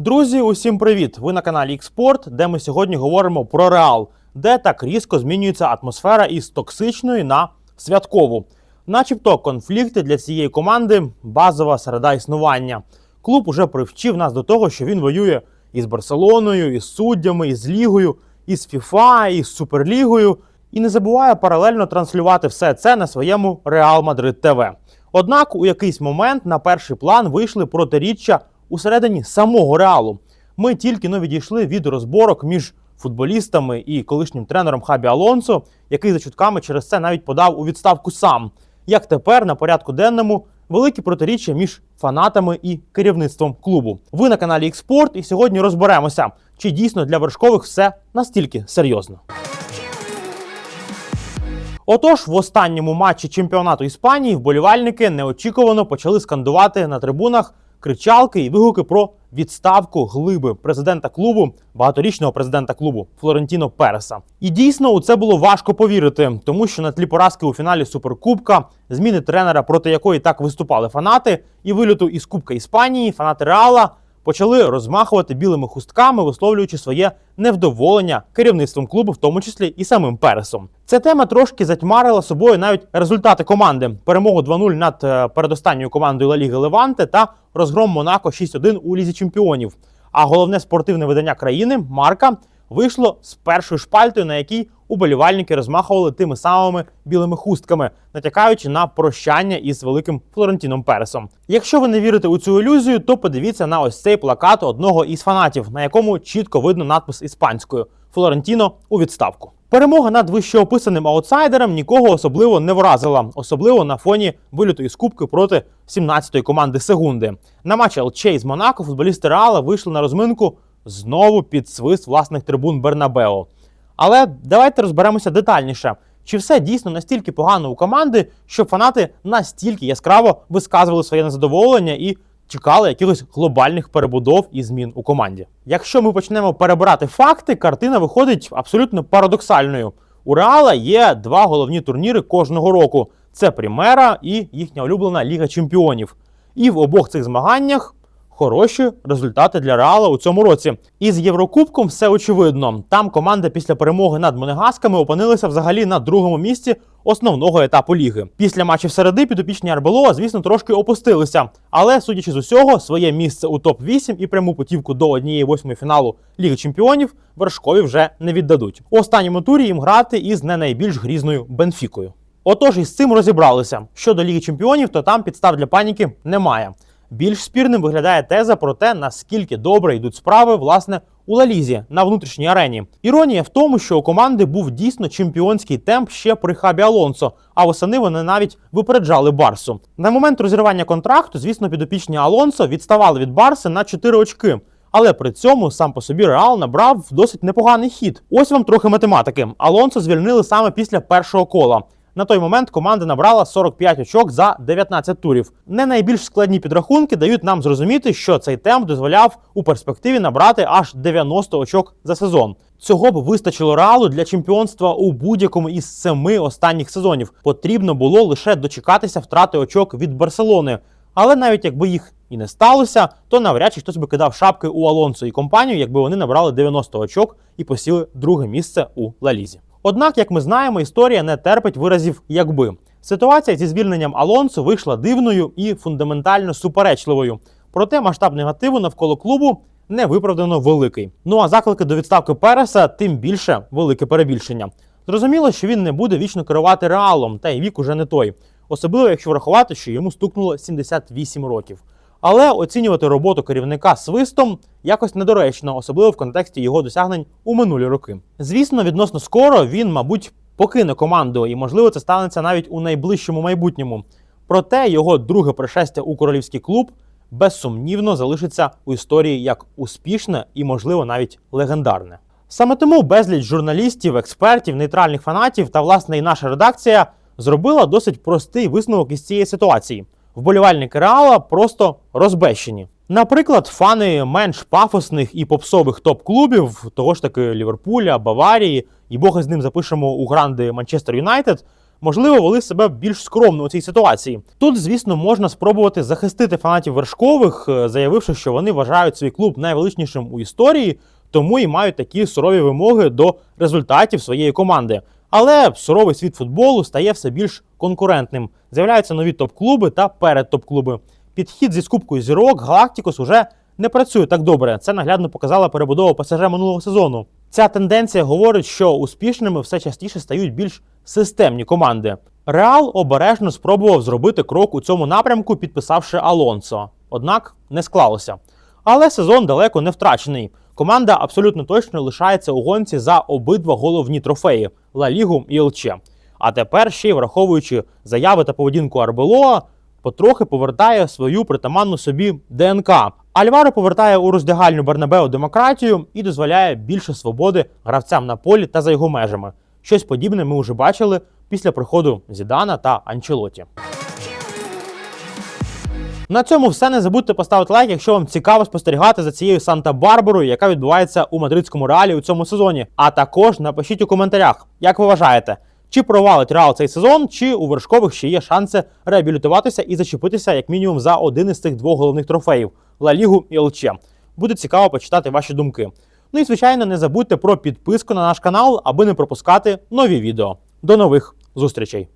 Друзі, усім привіт! Ви на каналі Експорт, де ми сьогодні говоримо про Реал, де так різко змінюється атмосфера із токсичної на святкову. Начебто конфлікти для цієї команди базова середа існування. Клуб уже привчив нас до того, що він воює із Барселоною, із суддями, із Лігою, із ФІФА, із Суперлігою, і не забуває паралельно транслювати все це на своєму Реал Мадрид ТВ. Однак у якийсь момент на перший план вийшли протиріччя усередині самого реалу. Ми тільки но відійшли від розборок між футболістами і колишнім тренером Хабі Алонсо, який за чутками через це навіть подав у відставку сам. Як тепер на порядку денному великі протиріччя між фанатами і керівництвом клубу. Ви на каналі Експорт, і сьогодні розберемося, чи дійсно для вершкових все настільки серйозно. Отож, в останньому матчі чемпіонату Іспанії вболівальники неочікувано почали скандувати на трибунах кричалки і вигуки про відставку глиби президента клубу, багаторічного президента клубу Флорентіно Переса. І дійсно у це було важко повірити, тому що на тлі поразки у фіналі Суперкубка, зміни тренера, проти якої так виступали фанати, і виліту із Кубка Іспанії, фанати Реала почали розмахувати білими хустками, висловлюючи своє невдоволення керівництвом клубу, в тому числі і самим Пересом. Ця тема трошки затьмарила собою навіть результати команди: перемогу 2-0 над е, передостанньою командою Ла Ліги Леванте та розгром Монако 6-1 у лізі чемпіонів. А головне спортивне видання країни Марка вийшло з першою шпальтою, на якій уболівальники розмахували тими самими білими хустками, натякаючи на прощання із великим Флорентіном Пересом. Якщо ви не вірите у цю ілюзію, то подивіться на ось цей плакат одного із фанатів, на якому чітко видно надпис іспанською Флорентіно у відставку. Перемога над вищеописаним аутсайдером нікого особливо не вразила, особливо на фоні виліту із кубки проти 17-ї команди Сегунди. На матчі ЛЧ з Монако футболісти Реала вийшли на розминку знову під свист власних трибун Бернабео. Але давайте розберемося детальніше. Чи все дійсно настільки погано у команди, що фанати настільки яскраво висказували своє незадоволення і чекали якихось глобальних перебудов і змін у команді? Якщо ми почнемо перебирати факти, картина виходить абсолютно парадоксальною. У Реала є два головні турніри кожного року: це Примера і їхня улюблена Ліга Чемпіонів. І в обох цих змаганнях хороші результати для Реала у цьому році. І з Єврокубком все очевидно. Там команда після перемоги над Монегасками опинилася взагалі на другому місці основного етапу ліги. Після матчів середи підопічні Арбелова, звісно, трошки опустилися. Але, судячи з усього, своє місце у топ-8 і пряму путівку до однієї восьмої фіналу Ліги Чемпіонів вершкові вже не віддадуть. У останньому турі їм грати із не найбільш грізною Бенфікою. Отож, із цим розібралися. Щодо Ліги Чемпіонів, то там підстав для паніки немає. Більш спірним виглядає теза про те, наскільки добре йдуть справи власне у Лалізі на внутрішній арені. Іронія в тому, що у команди був дійсно чемпіонський темп ще при хабі Алонсо, а восени вони навіть випереджали Барсу. На момент розірвання контракту, звісно, підопічні Алонсо відставали від Барси на 4 очки. Але при цьому сам по собі Реал набрав досить непоганий хід. Ось вам трохи математики. Алонсо звільнили саме після першого кола. На той момент команда набрала 45 очок за 19 турів. Не найбільш складні підрахунки дають нам зрозуміти, що цей темп дозволяв у перспективі набрати аж 90 очок за сезон. Цього б вистачило реалу для чемпіонства у будь-якому із семи останніх сезонів. Потрібно було лише дочекатися втрати очок від Барселони. Але навіть якби їх і не сталося, то навряд чи хтось би кидав шапки у Алонсо і компанію, якби вони набрали 90 очок і посіли друге місце у Лалізі. Однак, як ми знаємо, історія не терпить виразів якби. Ситуація зі звільненням Алонсо вийшла дивною і фундаментально суперечливою. Проте масштаб негативу навколо клубу не виправдано великий. Ну а заклики до відставки Переса тим більше велике перебільшення. Зрозуміло, що він не буде вічно керувати реалом, та й вік уже не той. Особливо, якщо врахувати, що йому стукнуло 78 років. Але оцінювати роботу керівника свистом якось недоречно, особливо в контексті його досягнень у минулі роки. Звісно, відносно скоро він, мабуть, покине команду, і можливо це станеться навіть у найближчому майбутньому. Проте його друге пришестя у королівський клуб безсумнівно залишиться у історії як успішне і, можливо, навіть легендарне. Саме тому безліч журналістів, експертів, нейтральних фанатів та власне і наша редакція зробила досить простий висновок із цієї ситуації. Вболівальники Реала просто розбещені. Наприклад, фани менш пафосних і попсових топ-клубів, того ж таки Ліверпуля, Баварії, і Бога з ним запишемо у гранди Манчестер Юнайтед, можливо, вели себе більш скромно у цій ситуації. Тут, звісно, можна спробувати захистити фанатів вершкових, е, заявивши, що вони вважають свій клуб найвеличнішим у історії, тому і мають такі сурові вимоги до результатів своєї команди. Але суровий світ футболу стає все більш конкурентним. З'являються нові топ-клуби та передтоп-клуби. Підхід зі скупкою зірок Галактикос уже не працює так добре. Це наглядно показала перебудова ПСЖ минулого сезону. Ця тенденція говорить, що успішними все частіше стають більш системні команди. Реал обережно спробував зробити крок у цьому напрямку, підписавши Алонсо. Однак не склалося. Але сезон далеко не втрачений. Команда абсолютно точно лишається у гонці за обидва головні трофеї Ла Лігу і ЛЧ. А тепер ще й враховуючи заяви та поведінку Арбелоа, потрохи повертає свою притаманну собі ДНК. Альваро повертає у роздягальню Бернабеу демократію і дозволяє більше свободи гравцям на полі та за його межами. Щось подібне ми вже бачили після приходу Зідана та Анчелоті. На цьому все. Не забудьте поставити лайк, якщо вам цікаво спостерігати за цією Санта-Барбарою, яка відбувається у мадридському реалі у цьому сезоні. А також напишіть у коментарях, як ви вважаєте, чи провалить Реал цей сезон, чи у вершкових ще є шанси реабілітуватися і зачепитися як мінімум за один із цих двох головних трофеїв Ла Лігу і ЛЧ. Буде цікаво почитати ваші думки. Ну і звичайно, не забудьте про підписку на наш канал, аби не пропускати нові відео. До нових зустрічей!